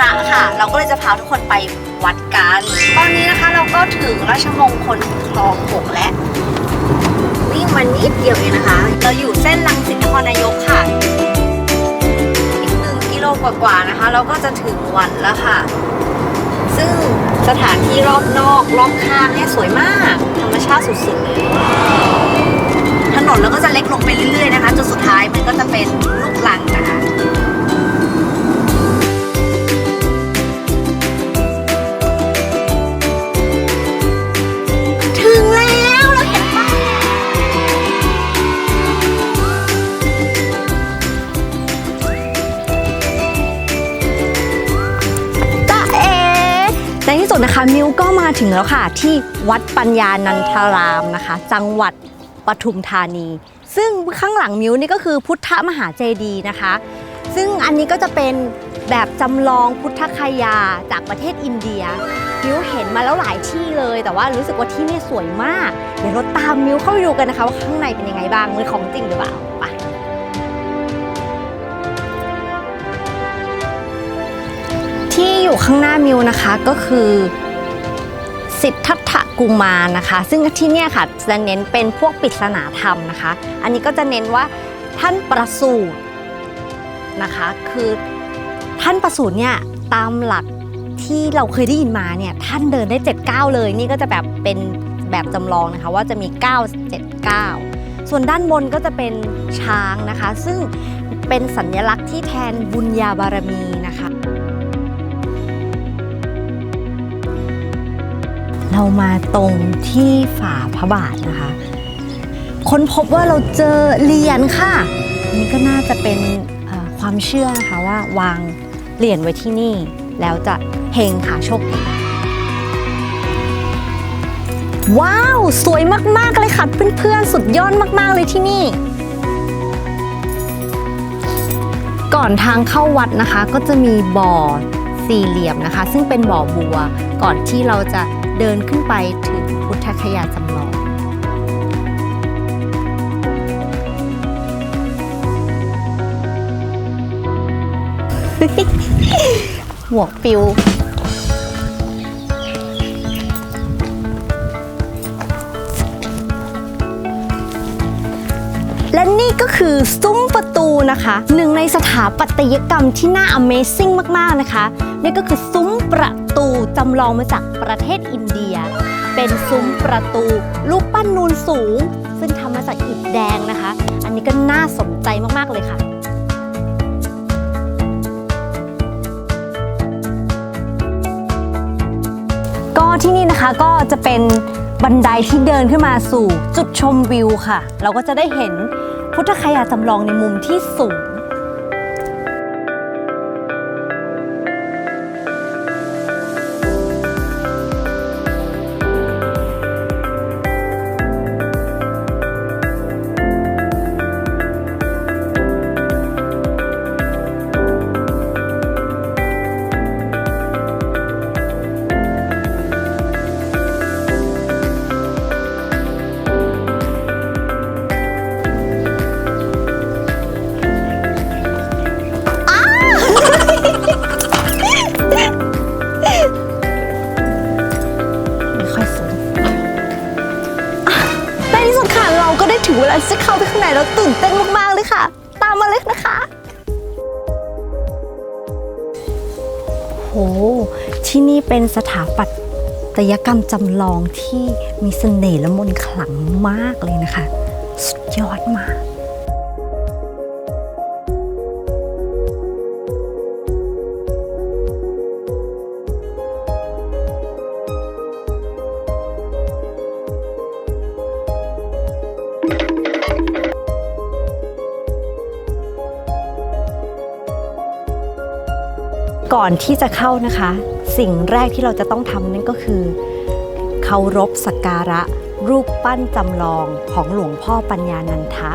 ระค่ะ เราก็เลยจะพาทุกคนไปวัดกัน ตอนนี้นะคะเราก็ถึงราชมงคลคลองหกแล้ววิ่งมานิดเดียวเองนะคะ เราอยู่เส้นลังสิตนครนายกค่ะอีกหนึ่งกิโลกว่าๆนะคะ เราก็จะถึงวัดแล้วค่ะ ซึ่งสถานที่รอบนอกรอบข้างเนี่ยสวยมาก ธรรมชาติสุดๆเลยถนนแล้วก็จะเล็กลงไปเรื่อย สุดนะคะมิวก็มาถึงแล้วค่ะ ที่วัดปัญญานันทารามนะคะ จังหวัดปทุมธานี ซึ่งข้างหลังมิวนี่ก็คือพุทธมหาเจดีย์นะคะ ซึ่งอันนี้ก็จะเป็นแบบจำลองพุทธคยาจากประเทศอินเดีย มิวเห็นมาแล้วหลายที่เลย แต่ว่ารู้สึกว่าที่นี่สวยมาก เดี๋ยวเราตามมิวเข้าไปดูกันนะคะว่าข้างในเป็นยังไงบ้างมันของจริงหรือเปล่าไป ที่อยู่ข้างหน้ามิวนะคะก็คือสิทธัตถกุมารนะคะ ซึ่งที่เนี่ยค่ะจะเน้นเป็นพวกปริศนาธรรมนะคะ อันนี้ก็จะเน้นว่าท่านประสูตินะคะคือท่านประสูติเนี่ยตามหลักที่เราเคยได้ยินมาเนี่ยท่านเดินได้ 7 9 เลย นี่ก็จะแบบเป็นแบบจำลองนะคะว่าจะมี 9 7 9 ส่วนด้านบนก็จะเป็นช้างนะคะ ซึ่งเป็นสัญลักษณ์ที่แทนบุญญาบารมีนะคะ เรามาตรงที่ฝาพระบาทนะคะ ค้นพบว่าเราเจอเหรียญค่ะ นี่ก็น่าจะเป็นความเชื่อนะคะว่าวางเหรียญไว้ที่นี่ แล้วจะเฮงค่ะโชคดีว้าว สวยมากๆเลยค่ะเพื่อนๆ สุดยอดมากๆเลยที่นี่ ก่อนทางเข้าวัดนะคะก็จะมีบ่อสี่เหลี่ยมนะคะ ซึ่งเป็นบ่อบัวก่อนที่เราจะ เดินขึ้นไปถึงพุทธคยาจำลอง หมวกปิวและนี่ก็คือซุ้มประตูนะคะ หนึ่งในสถาปัตยกรรมที่น่า Amazing มาก ๆ นะคะ นี่ก็คือซุ้ม ประตูจำลองมาจากประเทศอินเดีย เป็นซุ้มประตูรูปปั้นนูนสูง ซึ่งทำมาจากอิฐแดงนะคะ อันนี้ก็น่าสนใจมากๆเลยค่ะก็ที่นี่นะคะก็จะเป็นบันไดที่เดินขึ้นมาสู่จุดชมวิวค่ะ เราก็จะได้เห็นพุทธคยาจำลองในมุมที่สูง โห ที่นี่เป็นสถาปัตยกรรมจำลองที่มีเสน่ห์และมนต์ขลังมากเลยนะคะ สุดยอดมาก ก่อนที่จะเข้านะคะ สิ่งแรกที่เราจะต้องทำนั่นก็คือเคารพสักการะรูปปั้นจำลองของหลวงพ่อปัญญานันทะ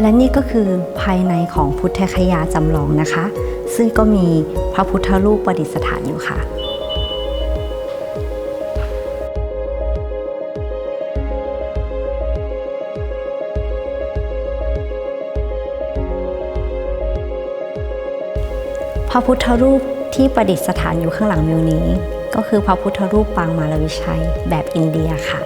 และนี่ก็คือภายในของพุทธคยาจำลองนะคะ ซึ่งก็มีพระพุทธรูปประดิษฐานอยู่ค่ะพระพุทธรูปที่ประดิษฐานอยู่ข้างหลังมิวนี้ ก็คือพระพุทธรูปปางมารวิชัยแบบอินเดียค่ะ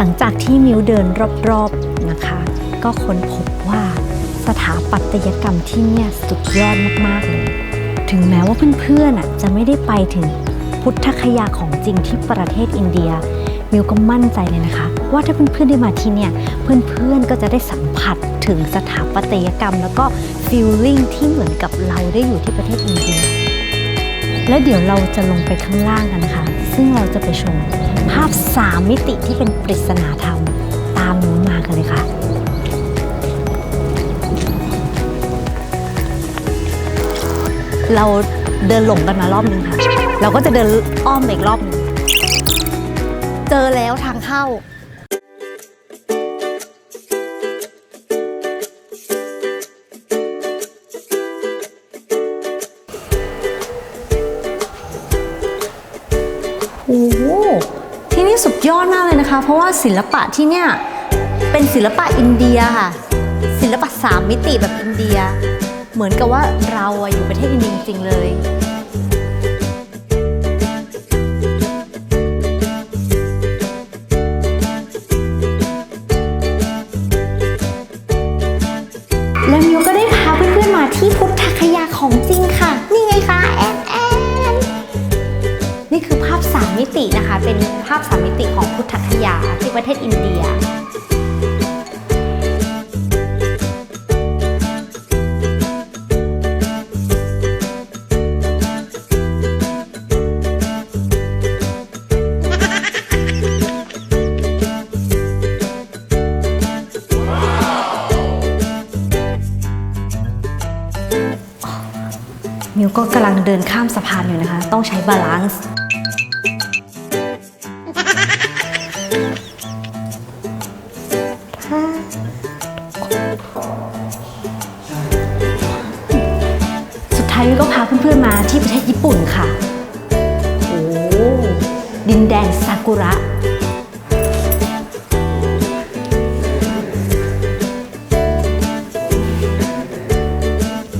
หลังจากที่มิวเดินรอบๆนะคะ ก็ค้นพบว่าสถาปัตยกรรมที่เนี่ยสุดยอดมากๆเลย ถึงแม้ว่าเพื่อนๆอะจะไม่ได้ไปถึงพุทธคยาของจริงที่ประเทศอินเดีย มิวก็มั่นใจเลยนะคะ ว่าถ้าเพื่อนๆได้มาที่เนี่ยเพื่อนๆก็จะได้สัมผัสถึงสถาปัตยกรรม แล้วก็ฟีลลิ่งที่เหมือนกับเราได้อยู่ที่ประเทศอินเดีย แล้วเดี๋ยวเราจะลงไปข้างล่างกันนะคะซึ่งเราจะไปชมภาพสามมิติที่เป็นปริศนาธรรม ตามนู้มากันเลยค่ะเราเดินหลงกันมารอบนึงค่ะ เราก็จะเดินอ้อมไปอีกรอบนึง เจอแล้วทางเข้า นะคะ เพราะว่าศิลปะที่เนี่ยเป็นศิลปะอินเดียค่ะ ศิลปะสามมิติแบบอินเดีย เหมือนกับว่าเราอะอยู่ประเทศอินเดียจริงๆเลย ตินะคะ เป็นภาพสามมิติของพุทธคยาที่ประเทศอินเดียมิวก็กำลังเดินข้ามสะพานอยู่นะคะ ต้องใช้บาลานซ์ สุดท้ายมิวก็พาเพื่อนๆมาที่ประเทศญี่ปุ่นค่ะ โอ้ดินแดนซากุระ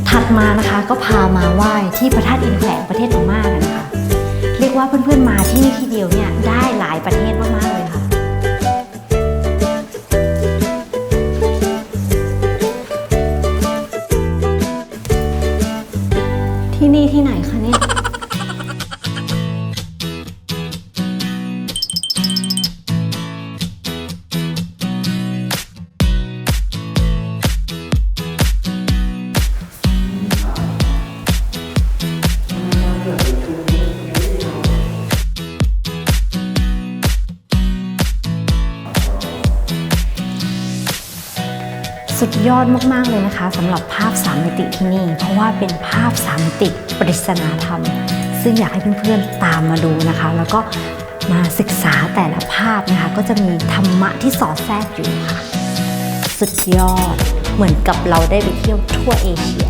ถัดมานะคะก็พามาไหว้ที่พระธาตุอินแขวนประเทศพม่ากันนะคะ เรียกว่าเพื่อนๆมาที่นี่ทีเดียวเนี่ยได้หลายประเทศมากๆ สุดยอดมาก ๆ เลยนะคะสำหรับภาพสามมิติที่นี่ เพราะว่าเป็นภาพสามมิติปริศนาธรรม ซึ่งอยากให้เพื่อนๆตามมาดูนะคะ แล้วก็มาศึกษาแต่ละภาพนะคะ ก็จะมีธรรมะที่สอดแทรกอยู่ค่ะ สุดยอดเหมือนกับเราได้ไปเที่ยวทั่วเอเชีย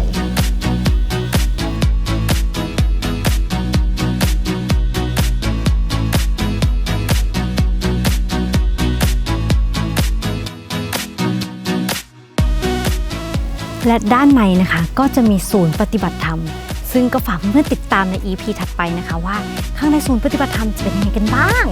และด้านในนะคะก็จะมีศูนย์ปฏิบัติธรรม ซึ่งก็ฝากเพื่อนๆติดตามใน EP ถัดไปนะคะว่า ข้างในศูนย์ปฏิบัติธรรมจะเป็นยังไงกันบ้าง